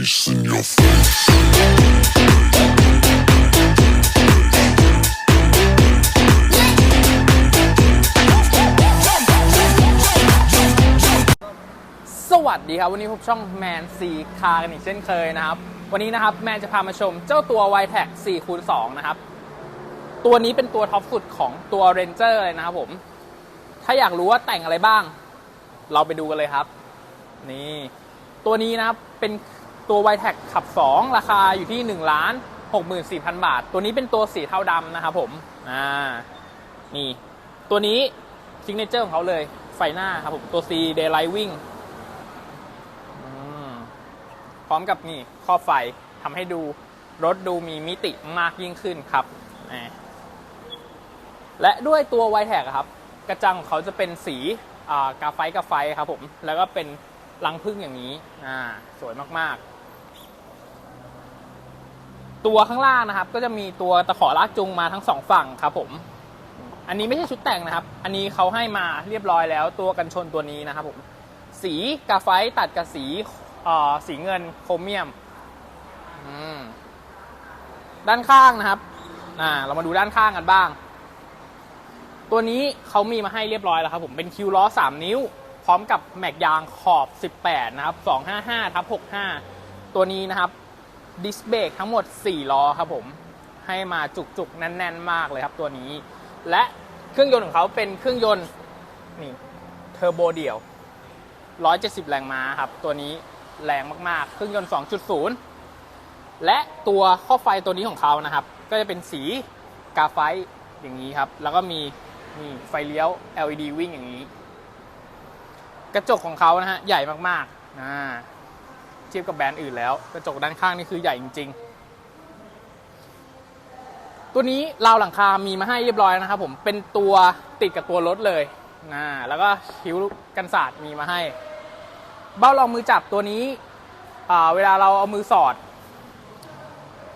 bass in your face. สวัสดีครับ วันนี้พบช่องแมนซีคากันอีกเช่นเคยนะครับ วันนี้นะครับแมนจะพามาชมเจ้าตัว y t e c 4คูณ2นะครับ ตัวนี้เป็นตัวท็อปสุดของตัว Ranger เลยนะครับผม ถ้าอยากรู้ว่าแต่งอะไรบ้าง เราไปดูกันเลยครับ นี่ ตัวนี้นะครับเป็น ตัว y t e c ขับ 2 ราคาอยู่ที่1ล้าน64,000 บาท ตัวนี้เป็นตัวสีเทาดำนะครับผมอ่านี่ ตัวนี้ซิกเนเจอร์ของเขาเลย ไฟหน้าครับผมตัว C Daylight Wing พร้อมกับนี่ข้อบไฟทำให้ดูรถดูมีมิติมากยิ่งขึ้นครับ และด้วยตัว y t แท็ครับ กระจังของเขาจะเป็นสีกาไฟกาไฟครับผม แล้วก็เป็น รังพึ่งอย่างนี้อ่าสวยมากๆ ตัวข้างล่างนะครับ ก็จะมีตัวตะขอลากจูงมาทั้งสองฝั่งครับผม อันนี้ไม่ใช่ชุดแต่งนะครับ อันนี้เขาให้มาเรียบร้อยแล้วตัวกันชนตัวนี้นะครับผม สีกาไฟตัดกับสีเอ่อสีเงินโครเมียม ด้านข้างนะครับเรามาดูด้านข้างกันบ้าง ตัวนี้เขามีมาให้เรียบร้อยแล้วครับผม เป็นคิวล้อ 3 นิ้ว ร้อมกับแม็กยางขอบ 18 นะครับ 255ทับ65 ตัวนี้นะครับ ดิสเบรกทั้งหมด 4 ล้อครับผม ให้มาจุกๆ แน่นๆ มากเลยครับตัวนี้ และเครื่องยนต์ของเขาเป็นเครื่องยนต์ นี่เทอร์โบเดี่ยว 170 แรงม้าครับ ตัวนี้แรงมากๆ เครื่องยนต์ 2.0 และตัวข้อไฟตัวนี้ของเขานะครับ ก็จะเป็นสีกาไฟอย่างนี้ครับ แล้วก็มีนี่ไฟเลี้ยว LED วิ่งอย่างนี้ กระจกของเขานะฮะใหญ่มากๆอ่าเทียบกับแบรนด์อื่นแล้ว กระจกด้านข้างนี่คือใหญ่จริง ๆ ตัวนี้ราวหลังคา มีมาให้เรียบร้อยนะครับผมเป็นตัวติดกับตัวรถเลยนะแล้วก็คิ้วกันศาสตร์มีมาให้ เบ้ารองมือจับตัวนี้เวลาเราเอามือสอด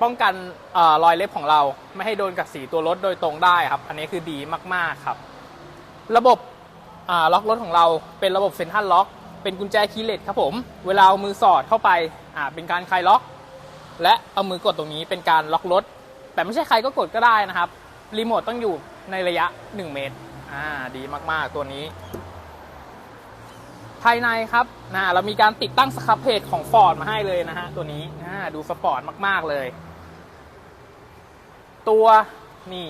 ป้องกันอรอยเล็บของเรา ไม่ให้โดนกับสีตัวรถโดยตรงได้ครับ อันนี้คือดีมากๆครับ ระบบ ล็อกรถของเราเป็นระบบเซ็นทรัลล็อก เป็นกุญแจคีย์เลสครับผม เวลาเอามือสอดเข้าไปเป็นการคลายล็อก และเอามือกดตรงนี้เป็นการล็อกรถ แต่ไม่ใช่ใครก็กดก็ได้นะครับ รีโมทต้องอยู่ในระยะ 1 เมตร อ่า ดีมากๆตัวนี้ ภายในครับนะเรามีการติดตั้งสครับเพจของ Ford มาให้เลยนะฮะตัวนี้ดูสปอร์ตมากๆเลย ตัวนี่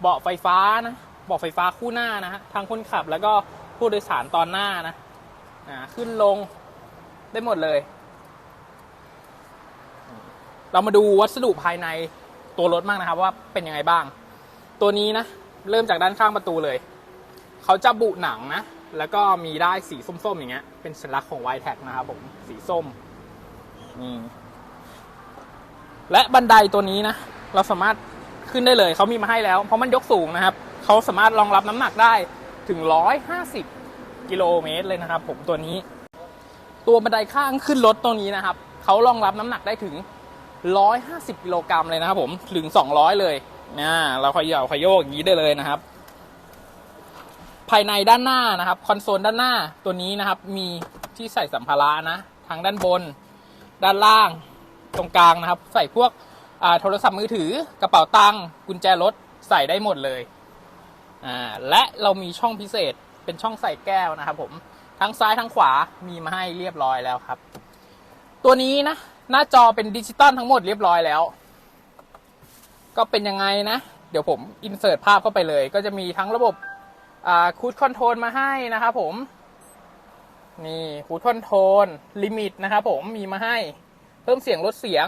เบาะไฟฟ้านะ บาะไฟฟ้าคู่หน้านะฮะทางคนขับแล้วก็ผู้โดยสารตอนหน้านะอ่าขึ้นลงได้หมดเลย เรามาดูวัสดุภายในตัวรถบ้างนะครับ ว่าเป็นยังไงบ้าง ตัวนี้นะ เริ่มจากด้านข้างประตูเลย เขาจะบุหนังนะ แล้วก็มีได้สีส้มๆอย่างเงี้ย เป็นสัญลักษณ์ของ y t แท็นะครับผม สีส้มนี่และบันไดตัวนี้นะ เราสามารถขึ้นได้เลย เขามีมาให้แล้ว เพราะมันยกสูงนะครับ เขาสามารถรองรับน้ำหนักได้ถึง 150 กิโลเมตรเลยนะครับ ผมตัวนี้ ตัวบันไดข้างขึ้นรถตรงนี้นะครับเขารองรับน้ำหนักได้ถึง 150 กิโลกรัมเลยนะครับ ผมถึง 200 เลยนะเราขย่าขยโยกอย่างนี้ได้เลยนะครับ ภายในด้านหน้านะครับคอนโซลด้านหน้าตัวนี้นะครับ มีที่ใส่สัมภาระนะทางด้านบน ด้านล่างตรงกลางนะครับ ใส่พวกโทรศัพท์มือถือกระเป๋าตังค์กุญแจรถใส่ได้หมดเลย อ่าและเรามีช่องพิเศษเป็นช่องใส่แก้วนะครับผมทั้งซ้ายทั้งขวามีมาให้เรียบร้อยแล้วครับ ตัวนี้นะ หน้าจอเป็นดิจิตอลทั้งหมดเรียบร้อยแล้ว ก็เป็นยังไงนะ เดี๋ยวผมอินเสิร์ตภาพเข้าไปเลย ก็จะมีทั้งระบบคูดคอนโทรลมาให้นะครับผม นี่คูดคอนโทรลลิมิตนะครับผมมีมาให้ เพิ่มเสียงลดเสียง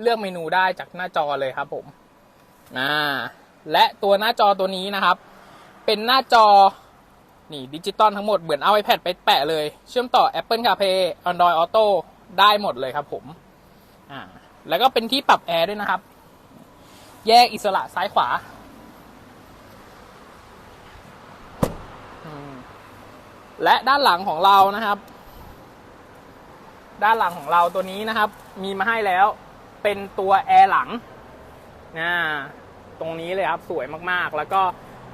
เลือกเมนูได้จากหน้าจอเลยครับผมนะและตัวหน้าจอตัวนี้นะครับ เป็นหน้าจอ นี่ดิจิตอลทั้งหมด เหมือนเอา iPad ไปแปะเลย เชื่อมต่อ Apple CarPlay Android Auto ได้หมดเลยครับผมอ่าแล้วก็เป็นที่ปรับแอร์ด้วยนะครับ แยกอิสระซ้ายขวาและด้านหลังของเรานะครับ ด้านหลังของเราตัวนี้นะครับ มีมาให้แล้ว เป็นตัวแอร์หลังนะตรงนี้เลยครับสวยมากๆ แล้วก็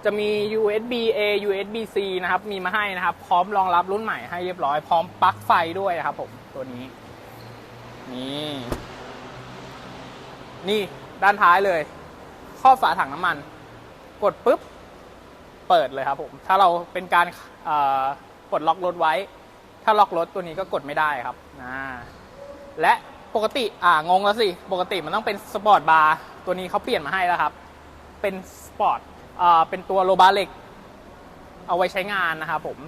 จะมี USB A USB C นะครับ มีมาให้นะครับ พร้อมรองรับรุ่นใหม่ให้เรียบร้อย พร้อมปลั๊กไฟด้วยนะครับผม ตัวนี้ นี่ นี่ด้านท้ายเลยครอบฝาถังน้ำมัน กดปุ๊บ เปิดเลยครับผม ถ้าเราเป็นการกดล็อกรถไว้ ถ้าล็อกรถตัวนี้ก็กดไม่ได้ครับนะและปกติ อ่างงแล้วสิ ปกติมันต้องเป็นสปอร์ตบาร์ ตัวนี้เขาเปลี่ยนมาให้แล้วครับ เป็นสปอร์ต เป็นตัวโลบาเล็กเอาไว้ใช้งานนะครับผม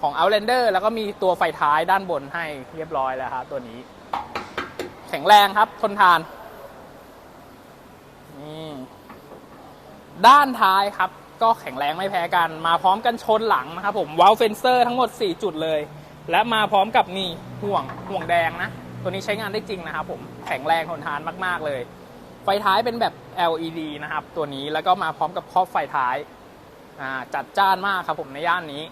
ของ Outlander แล้วก็มีตัวไฟท้ายด้านบนให้เรียบร้อยแล้วครับตัวนี้ แข็งแรงครับทนทานนี่ด้านท้ายครับ ก็แข็งแรงไม่แพ้กัน มาพร้อมกันชนหลังนะครับผมวาลเฟนเซอร์ทั้งหมด 4 จุดเลย และมาพร้อมกับนี่ห่วงห่วงแดงนะ ตัวนี้ใช้งานได้จริงนะครับผมแข็งแรงทนทานมาก ๆ เลย ไฟท้ายเป็นแบบ LED นะครับ ตัวนี้แล้วก็มาพร้อมกับครอบไฟท้ายจัดจ้านมากครับผมในย่านนี้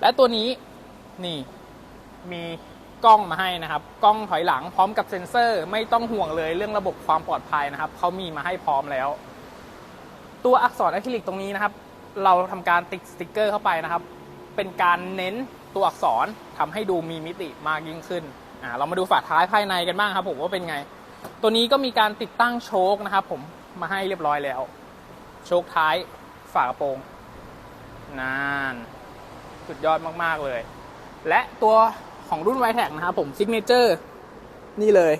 และตัวนี้นี่มีกล้องมาให้นะครับ กล้องถอยหลังพร้อมกับเซ็นเซอร์ไม่ต้องห่วงเลยเรื่องระบบความปลอดภัยนะครับเขามีมาให้พร้อมแล้ว ตัวอักษรอะคริลิกตรงนี้นะครับ เราทำการติดสติกเกอร์เข้าไปนะครับ เป็นการเน้นตัวอักษรทำให้ดูมีมิติมากยิ่งขึ้นอ่าเรามาดูฝาท้ายภายในกันบ้างครับผมว่าเป็นไง ตัวนี้ก็มีการติดตั้งโชคนะครับผมมาให้เรียบร้อยแล้ว โชคท้ายฝากระโปรงนานสุดยอดมากๆเลย และตัวของรุ่น i t e c นะครับผมซิกเนเจอร์นี่เลย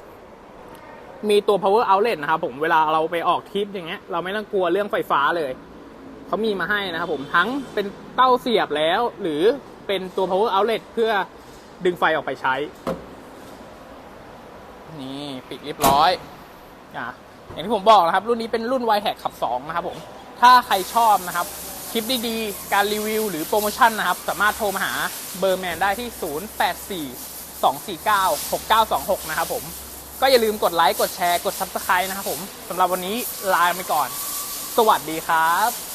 มีตัว power outlet นะครับผมเวลาเราไปออกทริปอย่างเงี้ยเราไม่ต้องกลัวเรื่องไฟฟ้าเลยเขามีมาให้นะครับผมทั้งเป็นเต้าเสียบแล้ว หรือเป็นตัว power outlet เพื่อดึงไฟออกไปใช้ นี่ปิดเรียบร้อยอะอย่างที่ผมบอกนะครับ รุ่นนี้เป็นรุ่น y t e c ขับ 2 นะครับผมถ้าใครชอบนะครับ คลิปดีๆ การรีวิวหรือโปรโมชั่นนะครับ สามารถโทรมาหาเบอร์แมนได้ที่ 084 249 6926 นะครับผม ก็อย่าลืมกดไลค์ กดแชร์ กด Subscribe นะครับผม สำหรับวันนี้ลาไปก่อน สวัสดีครับ